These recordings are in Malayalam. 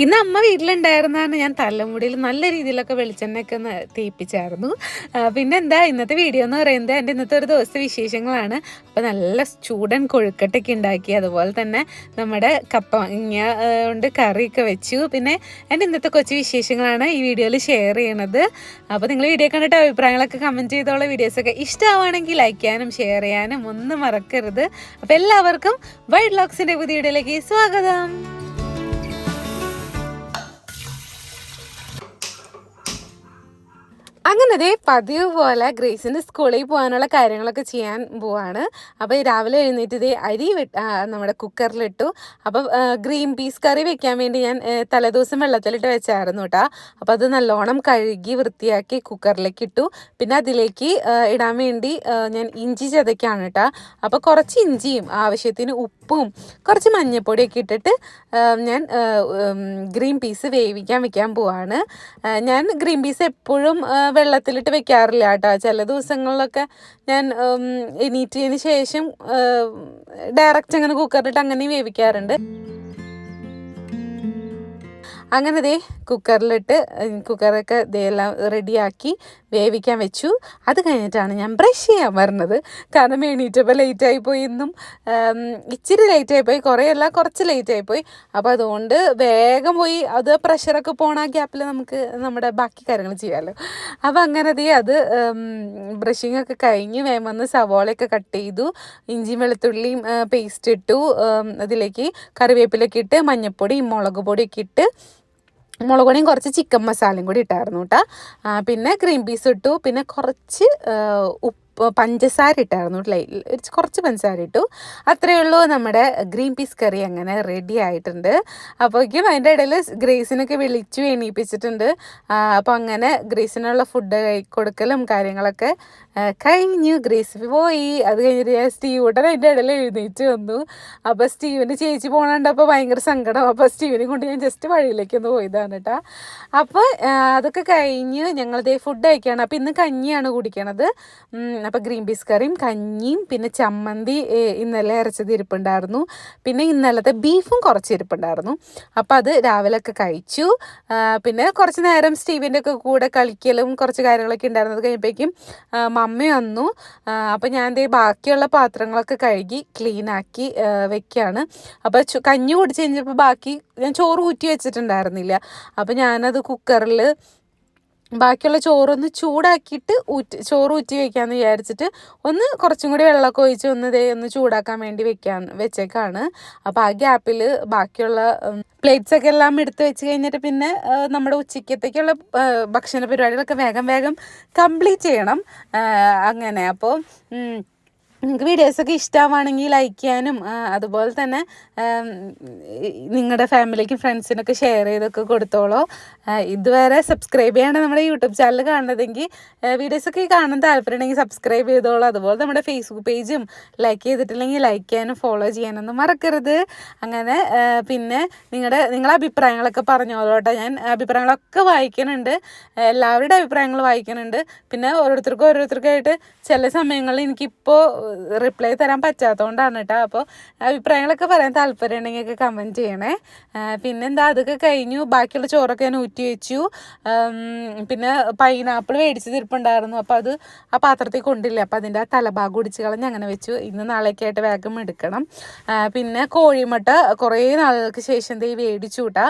ഇന്ന് അമ്മ വീട്ടിലുണ്ടായിരുന്നാണ് ഞാൻ തലമുടിയിൽ നല്ല രീതിയിലൊക്കെ വെളിച്ചെണ്ണയൊക്കെ തേപ്പിച്ചായിരുന്നു. പിന്നെ എന്താ ഇന്നത്തെ വീഡിയോ എന്ന് പറയുന്നത് എന്റെ ഇന്നത്തെ ഒരു ദിവസത്തെ വിശേഷങ്ങളാണ്. അപ്പോൾ നല്ല ചൂടൻ കൊഴുക്കട്ടൊക്കെ ഉണ്ടാക്കി അതുപോലെ തന്നെ നമ്മുടെ കപ്പ ഇങ്ങ കൊണ്ട് കറിയൊക്കെ വെച്ചു. പിന്നെ എന്റെ ഇന്നത്തെ കൊച്ചു വിശേഷങ്ങളാണ് ഈ വീഡിയോയിൽ ഷെയർ ചെയ്യണത്. അപ്പോൾ നിങ്ങൾ വീഡിയോ കണ്ടിട്ട് അഭിപ്രായങ്ങളൊക്കെ കമന്റ് ചെയ്തോളെ. വീഡിയോസൊക്കെ ഇഷ്ടമാണെങ്കിൽ ലൈക്ക് ചെയ്യാനും ഷെയർ ചെയ്യാനും ഒന്നും മറക്കരുത്. അപ്പോൾ എല്ലാവർക്കും വൈഡ് ലോക്സിന്റെ പുതിയ വീഡിയോയിലേക്ക് സ്വാഗതം. അങ്ങനെ ദേ പതിവ് പോലെ ഗ്രേസിന്റെ സ്കൂളിൽ പോകാനുള്ള കാര്യങ്ങളൊക്കെ ചെയ്യാൻ പോവാണ്. അപ്പോൾ രാവിലെ എഴുന്നേറ്റ് ഇതേ അരി നമ്മുടെ കുക്കറിലിട്ടു. അപ്പോൾ ഗ്രീൻ പീസ് കറി വെക്കാൻ വേണ്ടി ഞാൻ തലേദിവസം വെള്ളത്തിലിട്ട് വെച്ചായിരുന്നു കേട്ടോ അപ്പോൾ അത് നല്ലോണം കഴുകി വൃത്തിയാക്കി കുക്കറിലേക്ക് ഇട്ടു പിന്നെ അതിലേക്ക് ഇടാൻ വേണ്ടി ഞാൻ ഇഞ്ചി ചതയ്ക്കാണ് കേട്ടോ അപ്പോൾ കുറച്ച് ഇഞ്ചിയും ആവശ്യത്തിന് ഉപ്പും കുറച്ച് മഞ്ഞൾപ്പൊടിയൊക്കെ ഇട്ടിട്ട് ഞാൻ ഗ്രീൻ പീസ് വേവിക്കാൻ വെക്കാൻ പോവാണ്. ഞാൻ ഗ്രീൻ പീസ് എപ്പോഴും വെള്ളത്തിലിട്ട് വെക്കാറില്ല കേട്ടോ. ചില ദിവസങ്ങളിലൊക്കെ ഞാൻ എണീറ്റതിന് ശേഷം ഡയറക്റ്റ് അങ്ങനെ കുക്കറിലിട്ട് അങ്ങനെ വേവിക്കാറുണ്ട്. അങ്ങനെ ദേ കുക്കറിലിട്ട് കുക്കറൊക്കെ ഇതെല്ലാം റെഡിയാക്കി വേവിക്കാൻ വെച്ചു. അത് കഴിഞ്ഞിട്ടാണ് ഞാൻ ബ്രഷ് ചെയ്യാൻ വരുന്നത് കാരണം എണീറ്റപ്പോൾ ലേറ്റായി പോയി ഇന്നും ഇച്ചിരി ലേറ്റായി പോയി. കുറേ അല്ല കുറച്ച് ലേറ്റായി പോയി. അപ്പോൾ അതുകൊണ്ട് വേഗം പോയി അത് പ്രഷറൊക്കെ പോണ ഗ്യാപ്പിൽ നമുക്ക് നമ്മുടെ ബാക്കി കാര്യങ്ങൾ ചെയ്യാമല്ലോ അപ്പോൾ അങ്ങനെ ദേ അത് ബ്രഷിംഗ് ഒക്കെ കഴിഞ്ഞ് വേഗം വന്ന് സവോളയൊക്കെ കട്ട് ചെയ്തു. ഇഞ്ചിയും വെളുത്തുള്ളിയും പേസ്റ്റ് ഇട്ടു. അതിലേക്ക് കറിവേപ്പിലൊക്കെ ഇട്ട് മഞ്ഞൾപ്പൊടി മുളക് പൊടിയൊക്കെ ഇട്ട് മുളക് പൊടിയും കുറച്ച് ചിക്കൻ മസാലയും കൂടി ഇട്ടായിരുന്നു കേട്ടോ പിന്നെ ക്രീം പീസ് ഇട്ടു. പിന്നെ കുറച്ച് ഉപ്പ് പഞ്ചസാര ഇട്ടായിരുന്നു കുറച്ച് പഞ്ചസാര ഇട്ടു. അത്രയേ ഉള്ളൂ നമ്മുടെ ഗ്രീൻ പീസ് കറി അങ്ങനെ റെഡി ആയിട്ടുണ്ട്. അപ്പോഴേക്കും അതിന്റെ ഇടയിൽ ഗ്രേസിനൊക്കെ വിളിച്ചു എണീപ്പിച്ചിട്ടുണ്ട്. അപ്പോൾ അങ്ങനെ ഗ്രേസിനുള്ള ഫുഡ് കൊടുക്കലും കാര്യങ്ങളൊക്കെ കഴിഞ്ഞു. ഗ്രേസ് പോയി. അത് കഴിഞ്ഞിട്ട് ഞാൻ സ്റ്റീവൂട്ടൻ അതിന്റെ ഇടയിൽ എഴുന്നേറ്റ് വന്നു. അപ്പോൾ സ്റ്റീവിന് ചേച്ചി പോകണുണ്ടപ്പോൾ ഭയങ്കര സങ്കടം. അപ്പോൾ സ്റ്റീവിനെ കൊണ്ട് ഞാൻ ജസ്റ്റ് വഴിയിലേക്ക് ഒന്ന് പോയതാണ് കേട്ടോ. അപ്പോൾ അതൊക്കെ കഴിഞ്ഞ്. ഞങ്ങളിതേ ഫുഡ് കഴിക്കുകയാണ്. അപ്പോൾ ഇന്ന് കഞ്ഞിയാണ് കുടിക്കണത്. അപ്പോൾ ഗ്രീൻ പീസ് കറിയും കഞ്ഞിയും പിന്നെ ചമ്മന്തി ഇന്നലെ അരച്ചത് ഇരിപ്പുണ്ടായിരുന്നു. പിന്നെ ഇന്നലത്തെ ബീഫും കുറച്ച് ഇരിപ്പുണ്ടായിരുന്നു. അപ്പോൾ അത് രാവിലെ ഒക്കെ കഴിച്ചു പിന്നെ കുറച്ച് നേരം സ്റ്റീവിന്റെ ഒക്കെ കൂടെ കളിക്കലും കുറച്ച് കാര്യങ്ങളൊക്കെ ഉണ്ടായിരുന്നത് കഴിയുമ്പോഴേക്കും മമ്മി വന്നു. അപ്പോൾ ഞാൻ ദേ ബാക്കിയുള്ള പാത്രങ്ങളൊക്കെ കഴുകി ക്ലീനാക്കി വെക്കുകയാണ് അപ്പോൾ കഞ്ഞി കുടിച്ച് കഴിഞ്ഞപ്പോൾ ബാക്കി ഞാൻ ചോറ് ഊറ്റി വെച്ചിട്ടുണ്ടായിരുന്നില്ല. അപ്പോൾ ഞാനത് കുക്കറിൽ ബാക്കിയുള്ള ചോറൊന്ന് ചൂടാക്കിയിട്ട് ഊറ്റി ചോറ് ഊറ്റി വെക്കാമെന്ന് വിചാരിച്ചിട്ട് ഒന്ന് കുറച്ചും കൂടി വെള്ളമൊക്കെ ഒഴിച്ച് ഒന്ന് ഇതേ ഒന്ന് ചൂടാക്കാൻ വേണ്ടി വെക്കാൻ വെച്ചേക്കാണ്. അപ്പോൾ ആ ഗ്യാപ്പിൽ ബാക്കിയുള്ള പ്ലേറ്റ്സ് ഒക്കെ എല്ലാം എടുത്ത് വെച്ച് കഴിഞ്ഞിട്ട് പിന്നെ നമ്മുടെ ഉച്ചക്കത്തേക്കുള്ള ഭക്ഷണ പരിപാടികളൊക്കെ വേഗം വേഗം കംപ്ലീറ്റ് ചെയ്യണം. അങ്ങനെ. അപ്പോൾ നിങ്ങൾക്ക് വീഡിയോസൊക്കെ ഇഷ്ടമാണെങ്കിൽ ലൈക്ക് ചെയ്യാനും അതുപോലെ തന്നെ നിങ്ങളുടെ ഫാമിലിക്കും ഫ്രണ്ട്സിനൊക്കെ ഷെയർ ചെയ്തൊക്കെ കൊടുത്തോളൂ. ഇതുവരെ സബ്സ്ക്രൈബ് ചെയ്യാണ് നമ്മുടെ യൂട്യൂബ് ചാനൽ കാണുന്നതെങ്കിൽ വീഡിയോസൊക്കെ കാണാൻ താല്പര്യമുണ്ടെങ്കിൽ സബ്സ്ക്രൈബ് ചെയ്തോളൂ. അതുപോലെ നമ്മുടെ ഫേസ്ബുക്ക് പേജും ലൈക്ക് ചെയ്തിട്ടില്ലെങ്കിൽ ലൈക്ക് ചെയ്യാനും ഫോളോ ചെയ്യാനൊന്നും മറക്കരുത്. അങ്ങനെ പിന്നെ നിങ്ങളുടെ നിങ്ങളുടെ അഭിപ്രായങ്ങളൊക്കെ പറഞ്ഞോളോട്ടെ. ഞാൻ അഭിപ്രായങ്ങളൊക്കെ വായിക്കുന്നുണ്ട്. എല്ലാവരുടെ അഭിപ്രായങ്ങൾ വായിക്കുന്നുണ്ട്. പിന്നെ ഓരോരുത്തർക്കും ഓരോരുത്തർക്കായിട്ട് ചില സമയങ്ങളിൽ എനിക്കിപ്പോൾ റിപ്ലൈ തരാൻ പറ്റാത്തതുകൊണ്ടാണ് കേട്ടോ അപ്പോൾ അഭിപ്രായങ്ങളൊക്കെ പറയാൻ താല്പര്യം ഉണ്ടെങ്കിൽ ഒക്കെ കമന്റ് ചെയ്യണേ. പിന്നെന്താ അതൊക്കെ കഴിഞ്ഞു. ബാക്കിയുള്ള ചോറൊക്കെ ഞാൻ ഊറ്റി വെച്ചു. പിന്നെ പൈനാപ്പിൾ മേടിച്ച് തിരിപ്പുണ്ടായിരുന്നു അപ്പോൾ അത് ആ പാത്രത്തിൽ കൊണ്ടില്ല അപ്പോൾ അതിന്റെ ആ തലഭാഗം ഒടിച്ച് കളഞ്ഞ് അങ്ങനെ വെച്ചു. ഇന്ന് നാളേക്ക് ആയിട്ട് വേഗം എടുക്കണം. പിന്നെ കോഴിമുട്ട കുറേ നാളുകൾക്ക് ശേഷം ദേ മേടിച്ചു കൂട്ടാ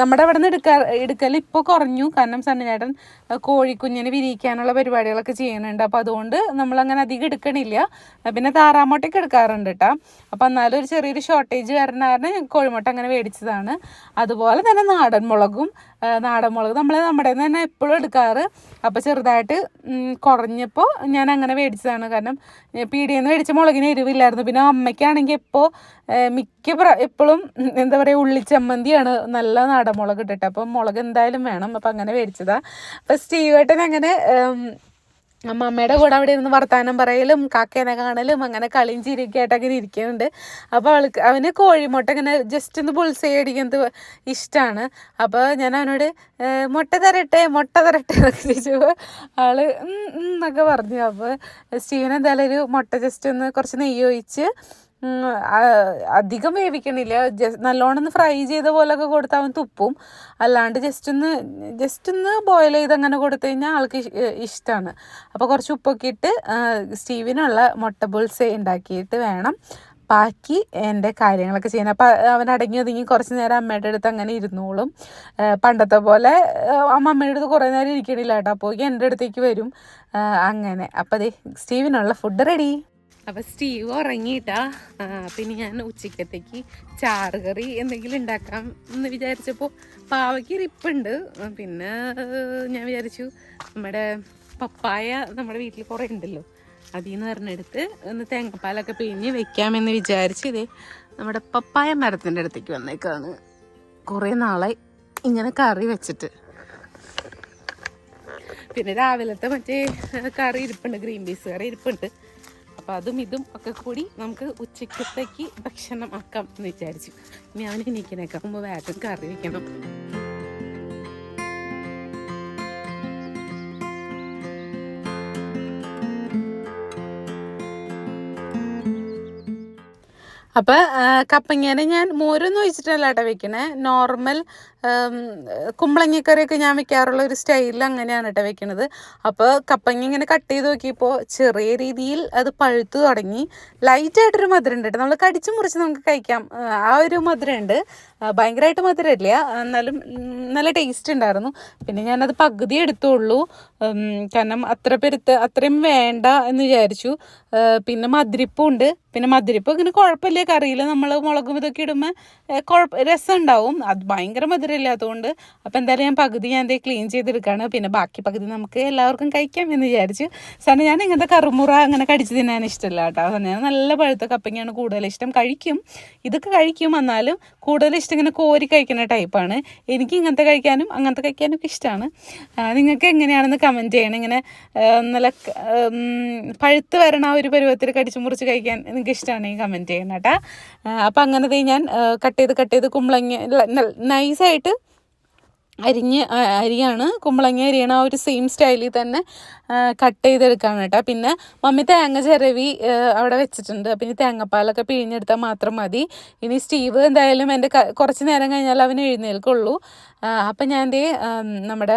നമ്മുടെ അവിടെ നിന്ന് എടുക്കാ എടുക്കൽ ഇപ്പോൾ കുറഞ്ഞു. കാരണം സണ്ണിചേട്ടൻ ആ, കോഴിക്കുഞ്ഞിനെ വിരിയിക്കാനുള്ള പരിപാടികളൊക്കെ ചെയ്യുന്നുണ്ട്. അപ്പോൾ അതുകൊണ്ട് നമ്മളങ്ങനെ അധികം എടുക്കണില്ല. ആ, പിന്നെ താറാമുട്ടയൊക്കെ എടുക്കാറുണ്ട് കേട്ടോ അപ്പോൾ എന്നാലും ഒരു ചെറിയൊരു ഷോർട്ടേജ് വരണ കാരണം കോഴിമുട്ട അങ്ങനെ മേടിച്ചതാണ്. അതുപോലെ തന്നെ നാടൻ മുളകും നാടൻ മുളക് നമ്മൾ നമ്മുടെ തന്നെ എപ്പോഴും എടുക്കാറ്. അപ്പോൾ ചെറുതായിട്ട് കുറഞ്ഞപ്പോൾ ഞാൻ അങ്ങനെ മേടിച്ചതാണ്. കാരണം പീടിയിൽ നിന്ന് മേടിച്ച മുളകിന് എരിവില്ലായിരുന്നു. പിന്നെ അമ്മയ്ക്കാണെങ്കിൽ ഇപ്പോൾ മിക്ക പ്ര എപ്പോഴും എന്താ പറയുക ഉള്ളിച്ചമ്മന്തിയാണ് നല്ല നാടൻ മുളക് ഇട്ടിട്ട്. അപ്പം മുളക് എന്തായാലും വേണം. അപ്പം അങ്ങനെ മേടിച്ചതാണ് അപ്പോൾ സ്റ്റീവേട്ടൻ അങ്ങനെ അമ്മമ്മയുടെ കൂടെ അവിടെ ഇരുന്ന് വർത്താനം പറയലും കാക്കേനെ കാണലും അങ്ങനെ കളിയും ചിരിക്കായിട്ട് അങ്ങനെ ഇരിക്കുന്നുണ്ട്. അപ്പോൾ അവൾക്ക് അവന് കോഴിമുട്ട ഇങ്ങനെ ജസ്റ്റ് ഒന്ന് ബുൾസൈ അടിക്കുന്നത് ഇഷ്ടമാണ് അപ്പോൾ ഞാൻ അവനോട് മുട്ട തരട്ടെ മുട്ട തരട്ടെ എന്നൊക്കെ ചോദിച്ചു. ആൾ എന്നൊക്കെ പറഞ്ഞു. അപ്പോൾ സ്റ്റീവൻ എന്തായാലും ഒരു മുട്ട ജസ്റ്റ് ഒന്ന് കുറച്ച് നെയ്യ് ഒഴിച്ച് അധികം വേവിക്കണില്ല. ജസ്റ്റ് നല്ലോണം ഒന്ന് ഫ്രൈ ചെയ്ത പോലൊക്കെ കൊടുത്താൽ അവൻ തുപ്പും. അല്ലാണ്ട് ജസ്റ്റ് ഒന്ന് ജസ്റ്റ് ഒന്ന് ബോയിൽ ചെയ്ത് അങ്ങനെ കൊടുത്തു കഴിഞ്ഞാൽ ആൾക്ക് ഇഷ്ടമാണ് അപ്പോൾ കുറച്ച് ഉപ്പൊക്കെ ഇട്ട് സ്റ്റീവിനുള്ള മുട്ട ബുൾസ് ഉണ്ടാക്കിയിട്ട് വേണം ബാക്കി എന്റെ കാര്യങ്ങളൊക്കെ ചെയ്യാൻ. അപ്പം അവൻ അടങ്ങി ഒതുങ്ങി കുറച്ച് നേരം അമ്മയുടെ അടുത്ത് അങ്ങനെ ഇരുന്നോളും. പണ്ടത്തെ പോലെ ആ, അമ്മ അമ്മയുടെ അടുത്ത് കുറേ നേരം ഇരിക്കണില്ല കേട്ടോ. അപ്പോൾ എന്റെ അടുത്തേക്ക് വരും. അങ്ങനെ. അപ്പോൾ അതെ സ്റ്റീവിനുള്ള ഫുഡ് റെഡി അപ്പോൾ സ്റ്റീവ് ഉറങ്ങിയിട്ടാ. പിന്നെ ഞാൻ ഉച്ചക്കത്തേക്ക് ചാറ് കറി എന്തെങ്കിലും ഉണ്ടാക്കാം എന്ന് വിചാരിച്ചപ്പോൾ പാവയ്ക്ക് ഇരിപ്പുണ്ട്. പിന്നെ ഞാൻ വിചാരിച്ചു നമ്മുടെ പപ്പായ നമ്മുടെ വീട്ടിൽ കുറേ ഉണ്ടല്ലോ. അതിൽ നിന്ന് പറഞ്ഞെടുത്ത് ഒന്ന് തേങ്ങപ്പാലൊക്കെ പിഴിഞ്ഞ് വെക്കാമെന്ന് വിചാരിച്ച് ഇതേ നമ്മുടെ പപ്പായ മരത്തിന്റെ അടുത്തേക്ക് വന്നേക്കാണ്. കുറേ നാളെ ഇങ്ങനെ കറി വെച്ചിട്ട്. പിന്നെ രാവിലത്തെ മറ്റേ കറി ഇരിപ്പുണ്ട് ഗ്രീൻ പീസ് കറി ഇരിപ്പുണ്ട്. അപ്പോൾ അതും ഇതും ഒക്കെ കൂടി നമുക്ക് ഉച്ചക്കത്തേക്ക് ഭക്ഷണം ആക്കാം എന്ന് വിചാരിച്ചു. ഞാൻ എനിക്കിനൊക്കെ മുമ്പ് വേഗം കറി വയ്ക്കണം അപ്പോൾ കപ്പങ്ങേനെ ഞാൻ മോരൊന്നും ഒഴിച്ചിട്ടല്ല കേട്ടോ വെക്കണേ. നോർമൽ കുമ്പളങ്ങക്കറിയൊക്കെ ഞാൻ വെക്കാറുള്ള ഒരു സ്റ്റൈലിൽ അങ്ങനെയാണ് കേട്ടോ വെക്കണത്. അപ്പോൾ കപ്പങ്ങ ഇങ്ങനെ കട്ട് ചെയ്ത് നോക്കിയപ്പോൾ ചെറിയ രീതിയിൽ അത് പഴുത്തു തുടങ്ങി. ലൈറ്റായിട്ടൊരു മധുരം ഉണ്ട് കേട്ടോ. നമ്മൾ കടിച്ചു മുറിച്ച് നമുക്ക് കഴിക്കാം. ആ, ഒരു മധുരം ഉണ്ട്. ആ, ഭയങ്കരമായിട്ട് മധുരമില്ല. എന്നാലും നല്ല ടേസ്റ്റ് ഉണ്ടായിരുന്നു. പിന്നെ ഞാനത് പകുതി എടുത്തുള്ളൂ. കാരണം അത്ര പെരുത്ത് അത്രയും വേണ്ട എന്ന് വിചാരിച്ചു. പിന്നെ മധുരിപ്പും ഉണ്ട്. പിന്നെ മധുരിപ്പ് ഇങ്ങനെ കുഴപ്പമില്ല. കറിയിൽ നമ്മൾ മുളകും ഇതൊക്കെ ഇടുമ്പോൾ കുഴപ്പ രസം ഉണ്ടാവും. അത് ഭയങ്കര മധുരമില്ലാത്തതുകൊണ്ട് അപ്പോൾ എന്തായാലും ഞാൻ പകുതി ഞാൻ ദേ ക്ലീൻ ചെയ്തെടുക്കുകയാണ് പിന്നെ ബാക്കി പകുതി നമുക്ക് എല്ലാവർക്കും കഴിക്കാം എന്ന് വിചാരിച്ചു. സാറിന് ഞാൻ ഇങ്ങനത്തെ കറുമുറ അങ്ങനെ കടിച്ച് തിന്നാൻ ഇഷ്ടമില്ല കേട്ടോ. ഞാൻ നല്ല പഴുത്ത കപ്പങ്ങയാണ് കൂടുതൽ ഇഷ്ടം. കഴിക്കും. ഇതൊക്കെ കഴിക്കും. എന്നാലും കൂടുതൽ ഇഷ്ടം ഇങ്ങനെ കോരി കഴിക്കുന്ന ടൈപ്പാണ് എനിക്ക് ഇങ്ങനത്തെ കഴിക്കാനും അങ്ങനത്തെ കഴിക്കാനും ഒക്കെ ഇഷ്ടമാണ്. നിങ്ങൾക്ക് എങ്ങനെയാണെന്ന് കമന്റ് ചെയ്യണം. ഇങ്ങനെ നല്ല പഴുത്ത് വരണ ഒരു പരുവത്തിൽ കടിച്ചു മുറിച്ച് കഴിക്കാൻ നിങ്ങൾക്ക് ഇഷ്ടമാണെങ്കിൽ കമന്റ് ചെയ്യണം കേട്ടോ. അപ്പം അങ്ങനത്തെ ഞാൻ കട്ട് ചെയ്ത് കട്ട് ചെയ്ത് കുമ്പളങ്ങ നൈസായിട്ട് ആയിട്ട് അരിഞ്ഞ് അരിയാണ്. കുമ്പളങ്ങ അരിയണ ആ ഒരു സെയിം സ്റ്റൈലിൽ തന്നെ കട്ട് ചെയ്തെടുക്കാണ് കേട്ടോ. പിന്നെ മമ്മി തേങ്ങ ചിരവി അവിടെ വെച്ചിട്ടുണ്ട്. അപ്പം ഇനി തേങ്ങപ്പാലൊക്കെ പിഴിഞ്ഞെടുത്താൽ മാത്രം മതി. ഇനി സ്റ്റീവ് എന്തായാലും എന്റെ കുറച്ച് നേരം കഴിഞ്ഞാൽ അവൻ എഴുന്നേൽക്കുള്ളൂ. അപ്പം ഞാൻ ദേ നമ്മുടെ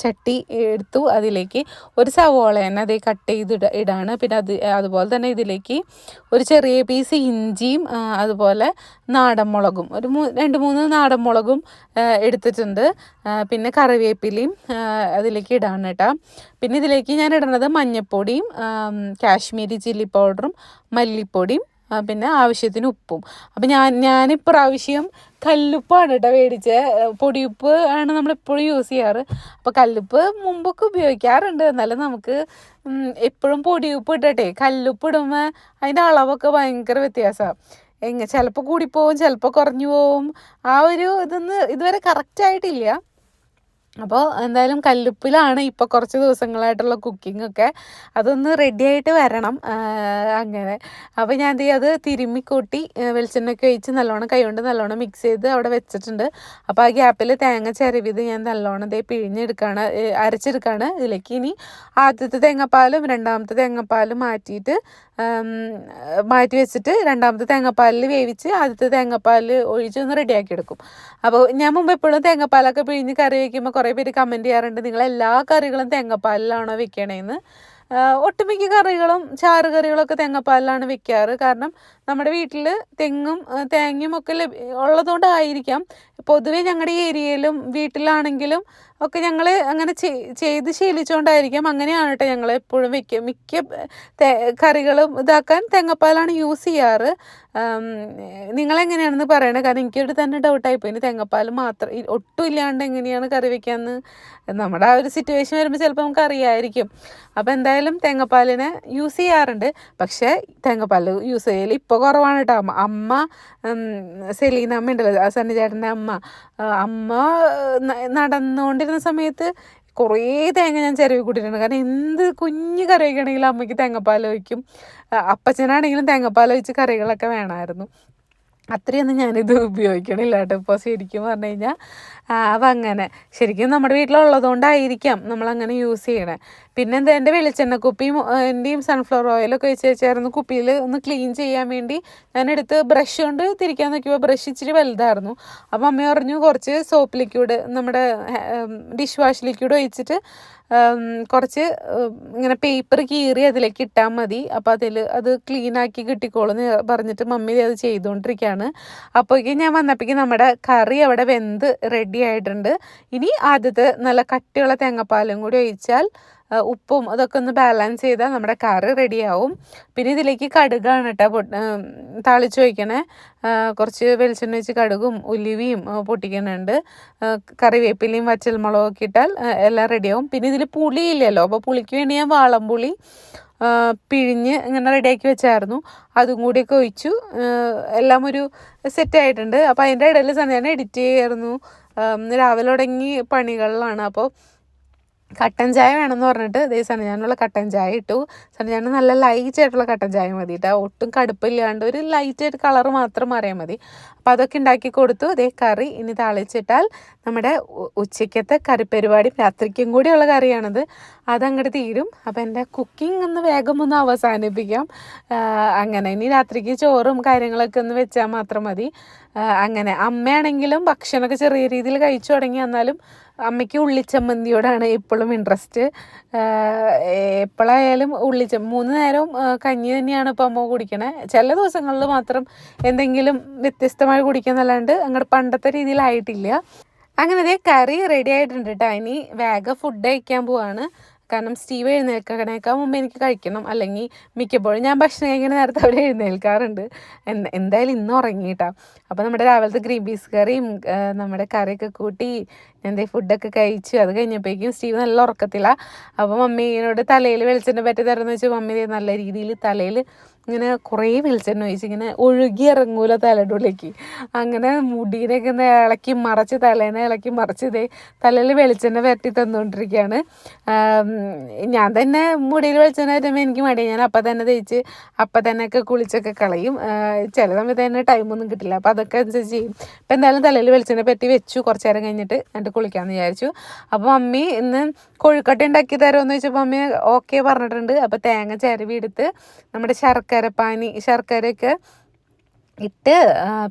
ചട്ടി എടുത്തു. അതിലേക്ക് ഒരു സവോള തന്നെ അതേ കട്ട് ചെയ്ത് ഇട- ഇടാണ്. പിന്നെ അത് അതുപോലെ തന്നെ ഇതിലേക്ക് ഒരു ചെറിയ പീസ് ഇഞ്ചിയും അതുപോലെ നാടൻ മുളകും. ഒരു രണ്ട് മൂന്ന് നാടൻ മുളകും എടുത്തിട്ടുണ്ട്. ആ, പിന്നെ കറിവേപ്പിലയും അതിലേക്ക് ഇടാണ് കേട്ടോ. പിന്നെ ഇതിലേക്ക് ഞാൻ ഇടുന്നത് മഞ്ഞൾപ്പൊടിയും കാശ്മീരി ചില്ലി പൗഡറും മല്ലിപ്പൊടിയും പിന്നെ ആവശ്യത്തിന് ഉപ്പും. അപ്പം ഞാൻ ഞാൻ ഞാനിപ്രാവശ്യം കല്ലുപ്പാണ് കേട്ടോ മേടിച്ചത് പൊടിയുപ്പ് ആണ് നമ്മൾ എപ്പോഴും യൂസ് ചെയ്യാറ്. അപ്പോൾ കല്ലുപ്പ് മുമ്പൊക്കെ ഉപയോഗിക്കാറുണ്ട്. എന്നാലും നമുക്ക് എപ്പോഴും പൊടിയുപ്പ് ഇട്ടട്ടെ കല്ലുപ്പ് ഇടുമ്പോൾ അതിന്റെ അളവൊക്കെ ഭയങ്കര വ്യത്യാസമാണ് എങ്ങ ചിലപ്പോൾ കൂടിപ്പോവും ചിലപ്പോൾ കുറഞ്ഞു പോവും ആ ഒരു ഇതൊന്ന് ഇതുവരെ കറക്റ്റായിട്ടില്ല അപ്പോൾ എന്തായാലും കല്ലുപ്പിലാണ് ഇപ്പോൾ കുറച്ച് ദിവസങ്ങളായിട്ടുള്ള കുക്കിംഗ് ഒക്കെ. അതൊന്ന് റെഡി ആയിട്ട് വരണം. അങ്ങനെ. അപ്പോൾ ഞാൻ എന്ത് അത് തിരുമ്മി കൂട്ടി ആ, വെളിച്ചെണ്ണയൊക്കെ ഒഴിച്ച് നല്ലോണം കൈകൊണ്ട് നല്ലോണം മിക്സ് ചെയ്ത് അവിടെ വെച്ചിട്ടുണ്ട്. അപ്പോൾ ആ ഗ്യാപ്പിൽ തേങ്ങ ചരവിത് ഞാൻ നല്ലോണം ദേ പിഴിഞ്ഞെടുക്കുകയാണ് അരച്ചെടുക്കാണ് ഇതിലേക്ക്. ഇനി ആദ്യത്തെ തേങ്ങാപ്പാലും രണ്ടാമത്തെ തേങ്ങാപ്പാലും മാറ്റിയിട്ട് മാറ്റി വെച്ചിട്ട് രണ്ടാമത്തെ തേങ്ങാപ്പാലിൽ വേവിച്ച് ആദ്യത്തെ തേങ്ങാപ്പാൽ ഒഴിച്ച് ഒന്ന് റെഡിയാക്കി എടുക്കും. അപ്പോൾ ഞാൻ മുമ്പ് എപ്പോഴും തേങ്ങാപ്പാലൊക്കെ പിഴിഞ്ഞ് കറി വയ്ക്കുമ്പോൾ കുറേ പേര് കമന്റ് ചെയ്യാറുണ്ട്. നിങ്ങൾ എല്ലാ കറികളും തേങ്ങാപ്പാലിലാണോ വെക്കണേന്ന്. ഒട്ടുമിക്ക കറികളും ചാറ് കറികളൊക്കെ തേങ്ങാപ്പാലിലാണ് വെക്കാറ്. കാരണം നമ്മുടെ വീട്ടിൽ തെങ്ങും തേങ്ങയും ഒക്കെ ലഭ്യ ഉള്ളതുകൊണ്ടായിരിക്കാം പൊതുവേ ഞങ്ങളുടെ ഏരിയയിലും വീട്ടിലാണെങ്കിലും ഒക്കെ ഞങ്ങൾ അങ്ങനെ ചെയ്- ചെയ്ത് ശീലിച്ചുകൊണ്ടായിരിക്കാം അങ്ങനെയാണ് കേട്ടോ ഞങ്ങൾ എപ്പോഴും വെക്കും മിക്ക കറികളും ഇതാക്കാൻ തേങ്ങപ്പാലാണ് യൂസ് ചെയ്യാറ്. നിങ്ങളെങ്ങനെയാണെന്ന് പറയണേ? കാരണം എനിക്കൊരു തന്നെ ഡൗട്ടായി പോയി. തേങ്ങപ്പാൽ മാത്രം ഒട്ടും ഇല്ലാണ്ട് എങ്ങനെയാണ് കറി വയ്ക്കാമെന്ന് നമ്മുടെ ആ ഒരു സിറ്റുവേഷൻ വരുമ്പോൾ ചിലപ്പോൾ നമുക്ക് അറിയായിരിക്കും. അപ്പോൾ എന്തായാലും തേങ്ങപ്പാലിനെ യൂസ് ചെയ്യാറുണ്ട്. പക്ഷേ തേങ്ങാപ്പാൽ യൂസ് ചെയ്യൽ ഇപ്പോൾ കുറവാണ് കേട്ടോ അമ്മ സെലീന അമ്മ ഉണ്ടല്ലോ സന്നിചേട്ടന്റെ അമ്മ. അമ്മ ന- നടന്നുകൊണ്ടിരുന്ന സമയത്ത് കുറേ തേങ്ങ ഞാൻ ചിരവി കൂട്ടിയിട്ടുണ്ട്. കാരണം എന്ത് കുഞ്ഞ് കറി വയ്ക്കുകയാണെങ്കിലും അമ്മയ്ക്ക് തേങ്ങാപ്പാൽ ഒഴിക്കും അപ്പച്ചനാണെങ്കിലും തേങ്ങാപ്പാൽ ഒഴിച്ച് കറികളൊക്കെ വേണമായിരുന്നു. അത്രയൊന്നും ഞാനിത് ഉപയോഗിക്കണില്ല കേട്ടോ. ഇപ്പോൾ ശരിക്കും പറഞ്ഞു കഴിഞ്ഞാൽ അപ്പം അങ്ങനെ ശരിക്കും നമ്മുടെ വീട്ടിലുള്ളതുകൊണ്ടായിരിക്കാം നമ്മളങ്ങനെ യൂസ് ചെയ്യണേ. പിന്നെ എന്താ എന്റെ വെളിച്ചെണ്ണ കുപ്പിയും എന്റെയും സൺഫ്ലവർ ഓയിലൊക്കെ വെച്ച് വെച്ചായിരുന്നു കുപ്പിയിൽ ഒന്ന് ക്ലീൻ ചെയ്യാൻ വേണ്ടി ഞാൻ എടുത്ത് ബ്രഷ് കൊണ്ട് തിരിക്കാൻ നോക്കിയപ്പോൾ ബ്രഷ് ഇച്ചിരി വലുതായിരുന്നു. അപ്പോൾ അമ്മ പറഞ്ഞു കുറച്ച് സോപ്പ് ലിക്വിഡ് നമ്മുടെ ഡിഷ് വാഷ് ലിക്വിഡ് ഒഴിച്ചിട്ട് കുറച്ച് ഇങ്ങനെ പേപ്പർ കീറി അതിലേക്ക് ഇട്ടാൽ മതി. അപ്പോൾ അതിൽ അത് ക്ലീൻ ആക്കി കിട്ടിക്കോളും എന്ന് പറഞ്ഞിട്ട് മമ്മി അത് ചെയ്തുകൊണ്ടിരിക്കുകയാണ് അപ്പോഴേക്കും ഞാൻ വന്നപ്പോഴേക്കും നമ്മുടെ കറി അവിടെ വെന്ത് റെഡി ആയിട്ടുണ്ട്. ഇനി ആദ്യത്തെ നല്ല കട്ടിയുള്ള തേങ്ങാപ്പാലും കൂടി ഒഴിച്ചാൽ ഉപ്പും അതൊക്കെ ഒന്ന് ബാലൻസ് ചെയ്താൽ നമ്മുടെ കറി റെഡിയാവും പിന്നെ ഇതിലേക്ക് കടുകാണ് കേട്ടോ താളിച്ച് വയ്ക്കണേ കുറച്ച് വെളിച്ചെണ്ണ വെച്ച് കടുകും ഉലുവയും പൊട്ടിക്കണുണ്ട്. കറിവേപ്പിലയും വച്ചൽ ഒക്കെ ഇട്ടാൽ എല്ലാം റെഡിയാവും പിന്നെ ഇതിൽ പുളിയില്ലല്ലോ. അപ്പോൾ പുളിക്ക് വേണ്ടി ഞാൻ വാളംപുളി പിഴിഞ്ഞ് ഇങ്ങനെ റെഡിയാക്കി വെച്ചായിരുന്നു. അതും കൂടിയൊക്കെ ഒഴിച്ചു. എല്ലാം ഒരു സെറ്റ് ആയിട്ടുണ്ട്. അപ്പോൾ അതിന്റെ ഇടയിൽ സന്ധ്യാനെ എഡിറ്റ് ചെയ്യായിരുന്നു. രാവിലെ തുടങ്ങി പണികളിലാണ്. അപ്പോൾ കട്ടൻ ചായ വേണമെന്ന് പറഞ്ഞിട്ട് ദേ സനജാനുള്ള കട്ടൻ ചായ ഇട്ടു. സനജാന് നല്ല ലൈറ്റ് ആയിട്ടുള്ള കട്ടൻ ചായ മതി കേട്ടോ ഒട്ടും കടുപ്പില്ലാണ്ട് ഒരു ലൈറ്റ് ആയിട്ട് കളർ മാത്രം മാറിയാൽ മതി. അപ്പോൾ അതൊക്കെ ഉണ്ടാക്കി കൊടുത്തു. ദേ കറി ഇനി തളിച്ചിട്ടാൽ നമ്മുടെ ഉച്ചയ്ക്കത്തെ കറിപ്പരിപാടിയും രാത്രിക്കും കൂടിയുള്ള കറിയാണത്. അതങ്ങോട്ട് തീരും. അപ്പോൾ എന്റെ കുക്കിംഗ് ഒന്ന് വേഗം ഒന്ന് അവസാനിപ്പിക്കാം. അങ്ങനെ. ഇനി രാത്രിക്ക് ചോറും കാര്യങ്ങളൊക്കെ ഒന്ന് വെച്ചാൽ മാത്രം മതി. അങ്ങനെ. അമ്മയാണെങ്കിലും ഭക്ഷണമൊക്കെ ചെറിയ രീതിയിൽ കഴിച്ചു തുടങ്ങി എന്നാലും അമ്മയ്ക്ക് ഉള്ളിച്ചമ്മന്തിയോടാണ് ഇപ്പോഴും ഇൻട്രസ്റ്റ് എപ്പോഴായാലും ഉള്ളിച്ച മൂന്ന് നേരവും കഞ്ഞി തന്നെയാണ് ഇപ്പോൾ അമ്മ കുടിക്കണേ. ചില ദിവസങ്ങളിൽ മാത്രം എന്തെങ്കിലും വ്യത്യസ്തമായി കുടിക്കുന്നല്ലാണ്ട് അങ്ങോട്ട് പണ്ടത്തെ രീതിയിലായിട്ടില്ല. അങ്ങനെ അതേ കറി റെഡി ആയിട്ടുണ്ട് കേട്ടോ ഇനി വേഗം ഫുഡ് കഴിക്കാൻ പോവാണ്. കാരണം സ്റ്റീവ് എഴുന്നേൽക്കണേക്കാൾ മുമ്പ് എനിക്ക് കഴിക്കണം. അല്ലെങ്കിൽ മിക്കപ്പോഴും ഞാൻ ഭക്ഷണം കഴിക്കുന്ന നേരത്തെ അവിടെ എഴുന്നേൽക്കാറുണ്ട്. എന്തായാലും ഇന്ന് ഉറങ്ങിയിട്ടാ അപ്പോൾ നമ്മുടെ രാവിലത്തെ ഗ്രീൻ പീസ് കറിയും നമ്മുടെ കറിയൊക്കെ കൂട്ടി ഞാൻ ഫുഡൊക്കെ കഴിച്ചു. അത് കഴിഞ്ഞപ്പോഴേക്കും സ്റ്റീവ് നല്ല ഉറക്കത്തില്ല അപ്പോൾ മമ്മീനോട് തലയിൽ വെളിച്ചെണ്ണ പറ്റി തരുമെന്ന് വെച്ചാൽ മമ്മി നല്ല രീതിയിൽ തലയിൽ ഇങ്ങനെ കുറേ വെളിച്ചെണ്ണ ഒഴിച്ച് ഇങ്ങനെ ഒഴുകി ഇറങ്ങൂല തലയുടെ ഉള്ളിലേക്ക്. അങ്ങനെ മുടീനൊക്കെ ഇളക്കി മറച്ച് തലേനെ ഇളക്കി മറച്ച് ഇതേ തലയിൽ വെളിച്ചെണ്ണ വരട്ടി തന്നുകൊണ്ടിരിക്കുകയാണ് ഞാൻ തന്നെ മുടിയിൽ വെളിച്ചെണ്ണ വരുമ്പോൾ എനിക്ക് മടി. ഞാൻ അപ്പം തന്നെ തേച്ച് അപ്പം തന്നെ ഒക്കെ കുളിച്ചൊക്കെ കളയും. ചില സമയത്ത് തന്നെ ടൈമൊന്നും കിട്ടില്ല. അപ്പം അതൊക്കെ അനുസരിച്ച് ചെയ്യും. ഇപ്പം എന്തായാലും തലയിൽ വെളിച്ചെണ്ണ പറ്റി വെച്ചു. കുറച്ച് നേരം കഴിഞ്ഞിട്ട് എന്നിട്ട് കുളിക്കാമെന്ന് വിചാരിച്ചു. അപ്പോൾ മമ്മി ഇന്ന് കൊഴുക്കട്ട ഉണ്ടാക്കി തരുമെന്ന് ചോദിച്ചപ്പോൾ മമ്മി ഓക്കെ പറഞ്ഞിട്ടുണ്ട്. അപ്പോൾ തേങ്ങ ചിരവി എടുത്ത് നമ്മുടെ ശർക്കര പാനി ശർക്കരയൊക്കെ ഇട്ട്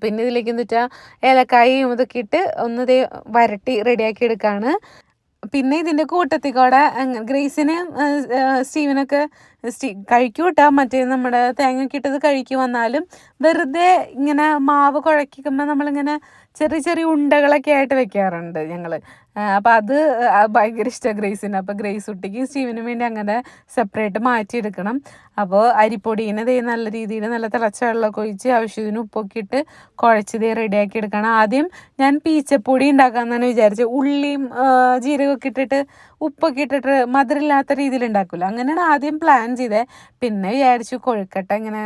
പിന്നെ ഇതിലേക്ക് എന്ന് വെച്ചാൽ ഏലക്കായും ഇതൊക്കെ ഇട്ട് ഒന്ന് ദേ വരട്ടി റെഡിയാക്കി എടുക്കുകയാണ് പിന്നെ ഇതിന്റെ കൂട്ടത്തിൽ കൂടെ ഗ്രേസിനെയും സ്റ്റീവനൊക്കെ സ്റ്റീ കഴിക്കൂട്ടാ. മറ്റേ നമ്മുടെ തേങ്ങ ഇട്ടത് കഴിക്കും വന്നാലും വെറുതെ ഇങ്ങനെ മാവ് കുഴക്കുമ്പോൾ നമ്മളിങ്ങനെ ചെറിയ ചെറിയ ഉണ്ടകളൊക്കെ ആയിട്ട് വെക്കാറുണ്ട് ഞങ്ങൾ അപ്പോൾ അത് ഭയങ്കര ഇഷ്ടമാണ് ഗ്രേസിന്. അപ്പോൾ ഗ്രേസ് കുട്ടിക്കും സ്റ്റീവിനും വേണ്ടി അങ്ങനെ സെപ്പറേറ്റ് മാറ്റിയെടുക്കണം. അപ്പോൾ അരിപ്പൊടീനെ ദേ നല്ല രീതിയിൽ നല്ല തിളച്ച വെള്ളമൊക്കെ ഒഴിച്ച് ആവശ്യത്തിന് ഉപ്പൊക്കെ ഇട്ട് കുഴച്ച് ദേ റെഡിയാക്കി എടുക്കണം. ആദ്യം ഞാൻ പീച്ചപ്പൊടി ഉണ്ടാക്കാമെന്നാണ് വിചാരിച്ചത് ഉള്ളിയും ജീരകമൊക്കെ ഇട്ടിട്ട് ഉപ്പൊക്കെ ഇട്ടിട്ട് മധുരമില്ലാത്ത രീതിയിൽ ഉണ്ടാക്കില്ല അങ്ങനെയാണ് ആദ്യം പ്ലാൻ ചെയ്തത് പിന്നെ വിചാരിച്ചു കൊഴുക്കട്ട ഇങ്ങനെ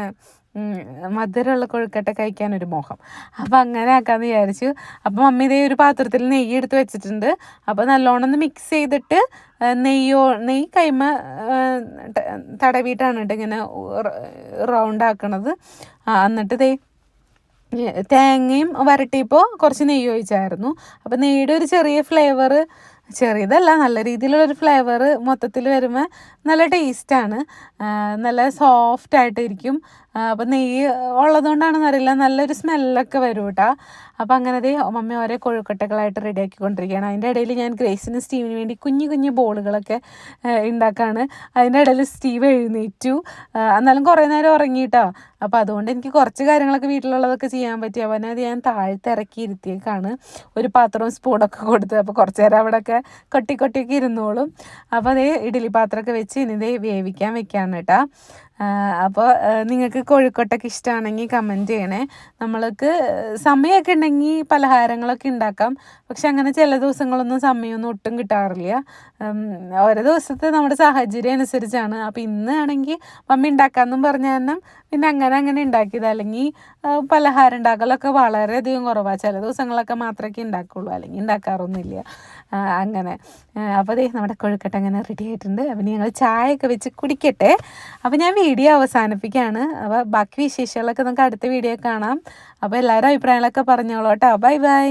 മധുരമുള്ള കൊഴുക്കട്ട കഴിക്കാൻ ഒരു മോഹം. അപ്പോൾ അങ്ങനെ ആക്കാമെന്ന് വിചാരിച്ചു. അപ്പോൾ മമ്മി ഇതേ ഒരു പാത്രത്തിൽ നെയ്യ് എടുത്ത് വെച്ചിട്ടുണ്ട്. അപ്പോൾ നല്ലോണം ഒന്ന് മിക്സ് ചെയ്തിട്ട് നെയ്യോ നെയ്യ് കൈമ തടവിയിട്ടാണ് കേട്ടോ ഇങ്ങനെ റൗണ്ട് ആക്കണത്. എന്നിട്ട് ദേ തേങ്ങയും വരട്ടിയപ്പോൾ കുറച്ച് നെയ്യ് ഒഴിച്ചായിരുന്നു. അപ്പോൾ നെയ്യുടെ ഒരു ചെറിയ ഫ്ലേവർ ചെറിയതല്ല നല്ല രീതിയിലുള്ളൊരു ഫ്ലേവർ മൊത്തത്തിൽ വരുമ്പോൾ നല്ല ടേസ്റ്റാണ് നല്ല സോഫ്റ്റ് ആയിട്ടിരിക്കും. അപ്പോൾ നെയ്യ് ഉള്ളതുകൊണ്ടാണെന്നറിയില്ല നല്ലൊരു സ്മെല്ലൊക്കെ വരും കേട്ടോ അപ്പോൾ അങ്ങനെ ദേ മമ്മി ഓരോ കൊഴുക്കട്ടകളായിട്ട് റെഡിയാക്കിക്കൊണ്ടിരിക്കുകയാണ്. അതിന്റെ ഇടയിൽ ഞാൻ ഗ്രേസിന് സ്റ്റീവിന് വേണ്ടി കുഞ്ഞു കുഞ്ഞു ബോളുകളൊക്കെ ഉണ്ടാക്കാണ് അതിന്റെ ഇടയിൽ സ്റ്റീവ് എഴുന്നേറ്റു. എന്നാലും കുറേ നേരം ഉറങ്ങിയിട്ടോ. അപ്പോൾ അതുകൊണ്ട് എനിക്ക് കുറച്ച് കാര്യങ്ങളൊക്കെ വീട്ടിലുള്ളതൊക്കെ ചെയ്യാൻ പറ്റി. അവനത് ഞാൻ താഴത്ത് ഇറക്കി ഇരുത്തിയേക്കാണ് ഒരു പാത്രവും സ്പൂണൊക്കെ കൊടുത്ത്. അപ്പോൾ കുറച്ച് നേരം അവിടെയൊക്കെ കൊട്ടി കൊട്ടിയൊക്കെ ഇരുന്നോളും. അപ്പോൾ അതേ ഇഡ്ഡലി പാത്രമൊക്കെ വെച്ച് ഇനി ഇതേ വേവിക്കാൻ വെക്കാണ് കേട്ടോ. അപ്പോൾ നിങ്ങൾക്ക് കോഴിക്കോട്ടൊക്കെ ഇഷ്ടമാണെങ്കിൽ കമന്റ് ചെയ്യണേ. നമ്മൾക്ക് സമയമൊക്കെ ഉണ്ടെങ്കിൽ പലഹാരങ്ങളൊക്കെ ഉണ്ടാക്കാം. പക്ഷെ അങ്ങനെ ചില ദിവസങ്ങളൊന്നും സമയമൊന്നും ഒട്ടും കിട്ടാറില്ല. ഓരോ ദിവസത്തെ നമ്മുടെ സാഹചര്യം അനുസരിച്ചാണ്. അപ്പോൾ ഇന്ന് ആണെങ്കിൽ മമ്മി ഉണ്ടാക്കാമെന്നും പറഞ്ഞ കാരണം പിന്നെ അങ്ങനെ അങ്ങനെ ഉണ്ടാക്കിയത്. അല്ലെങ്കിൽ പലഹാരം ഉണ്ടാക്കലൊക്കെ വളരെയധികം കുറവാണ് ചില ദിവസങ്ങളൊക്കെ മാത്രമേ ഉണ്ടാക്കുള്ളൂ. അല്ലെങ്കിൽ ഉണ്ടാക്കാറൊന്നുമില്ല. അങ്ങനെ. അപ്പോൾ അതേ നമ്മുടെ കൊഴുക്കട്ട അങ്ങനെ റെഡി ആയിട്ടുണ്ട്. അപ്പം ഞങ്ങൾ ചായയൊക്കെ വെച്ച് കുടിക്കട്ടെ. അപ്പോൾ ഞാൻ വീഡിയോ അവസാനിപ്പിക്കുകയാണ്. അപ്പോൾ ബാക്കി വിശേഷങ്ങളൊക്കെ നമുക്ക് അടുത്ത വീഡിയോ കാണാം. അപ്പോൾ എല്ലാവരും അഭിപ്രായങ്ങളൊക്കെ പറഞ്ഞോളൂ കേട്ടോ. Bye bye